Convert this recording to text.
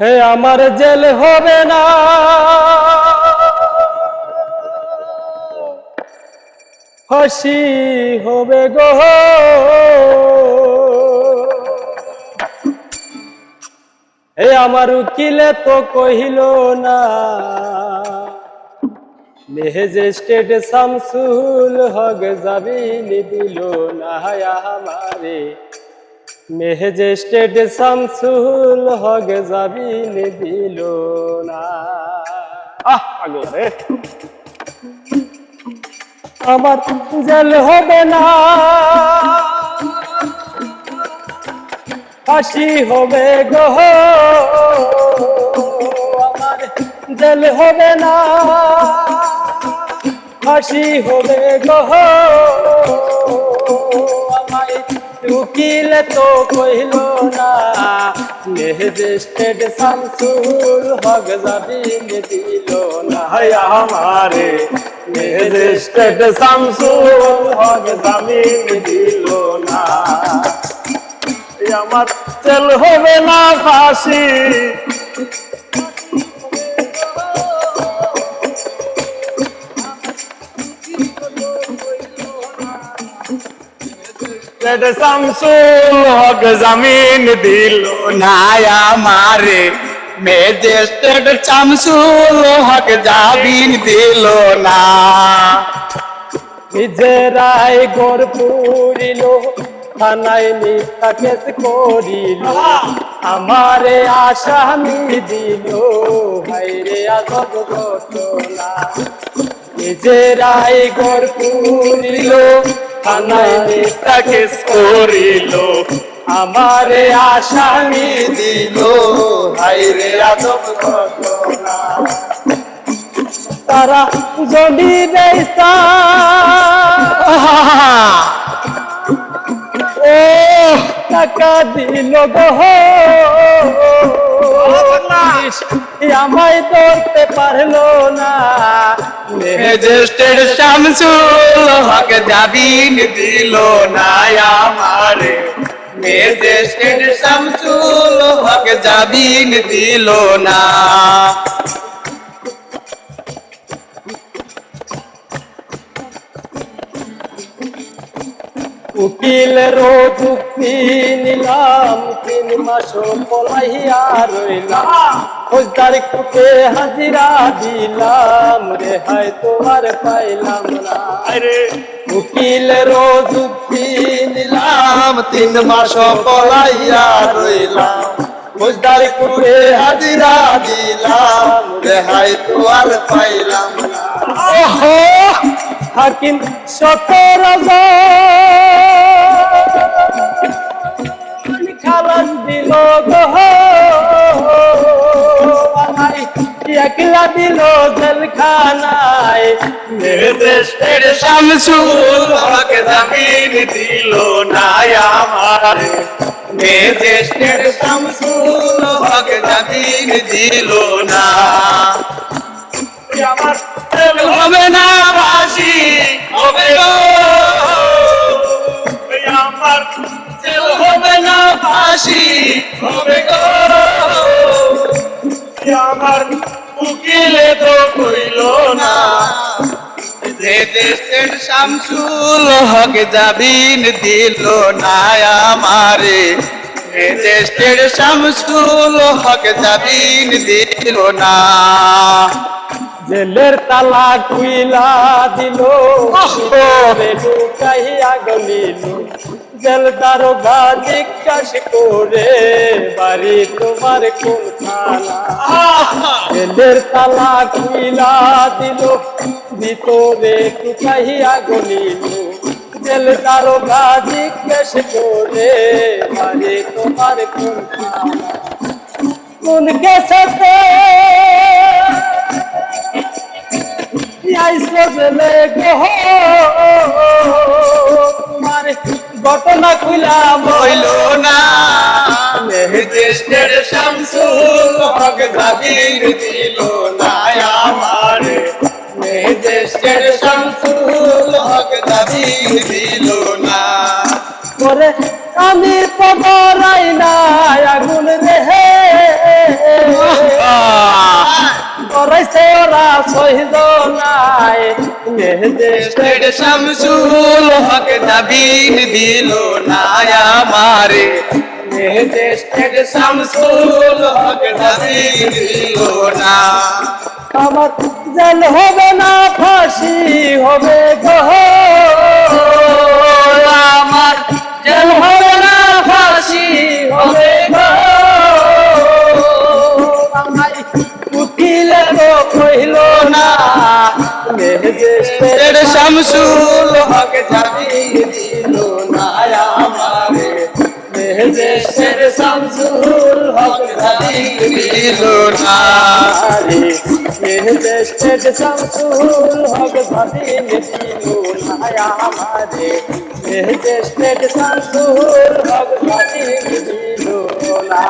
হে আমার জেল হবে না। হাসি হবে গো। হে আমার উকিলে তো কহিল না মেহেজেস্টেড শামসুল হক যাবি দিল না হায় মেহেজেস্টেড শামসুল হক জাবিনি দিল না। আহ রে। আমার জেল হবে না। ফাঁসি হবে গহ আমার জেল হবে না। ফাঁসি হবে গো। আমায় উকিল তো কইল না মেহেজেস্টেড শামসুল হক জাবিন দিল না। আমারে মেহেজেস্টেড শামসুল হক জাবিন দিল না। আমার তেল হবে না ফাঁসি শামসুল হক জামিন দিল না আমারে। মেজেস্টেড চামসুল হক জাবিন দিল না। নিজেরাই গোর পুরিল, থানায় মিথ্যা কেস করিল। আমারে আসামি দিল ভাইরে আজব ঘটনা। নিজেরাই গোর পুরিল থানায় মিথ্যা কেস করিল। আমারে আসামি দিল হাইরে আদব তারা যদি দেয় ও টাকা দিল গো। আমায় ধরতে পারল না। মেজেস্টেড শামসুল হক জাবিন দিল না আমারে। মেজেস্টেড শামসুল হক জাবিন দিল না। উকিলের যুক্তি নিলাম তিন মাস পলাইয়া রইলাম। ফৌজদার কুটে হাজিরা দিলাম রেহাই তোমার পাইলাম না। উকিলের যুক্তি নিলাম তিন মাস পলাইয়া রইলাম। ফৌজদারি করে হাজিরা দিলাম রেহাই তো আর পাইলাম না। হাকিম সতর দিল জেলখানায়। মেজেস্টেড শামসুল হক জামিন দিল না আমার। মেজেস্টেড শামসুল হক জামিন দিল না। আমার হবে না ফাঁসি হবে আমার হবে না ফাঁসি হবে আমার উকিলে তো কইল না। শামসুল হক জাবিন দিল না আমারে। দেশের শামসুল হক জাবিন দিল না। জেলের তালা কুইলা দিল। লুকাইয়া গলিল জেল দারোগা জিজ্ঞাস করে বাড়ি তোমার কোন জেলের তালা কুইলা দিল ভিতরে লুকাইয়া গলিল জেল দারোগা জিজ্ঞাস করে বাড়ি তোমার কোন কোন কেসে আইসো জেলে গো তোমার ঘটনা খুলা হইল না। হক দিল না আমারে। রেজিস্ট্রেড শামসুল হক জাবিন দিল না। করে আমি পবরাই না আগুন রে শামসুল হক দিল না আমারে। মেহেদেশ স্টেট শামসুল হক জাবিন দিল না আমার জেল হবে না ফাঁসি হবে গহ শামসুল হক জাবিন দিল না আমারে। মেহেদেশের শামসুল হক দিল না আরে মেহেদেশের শামসুল হক স্বাধীন দিল না আমারে। মেহেদেশের শামসুল হক স্বাধীন দিল না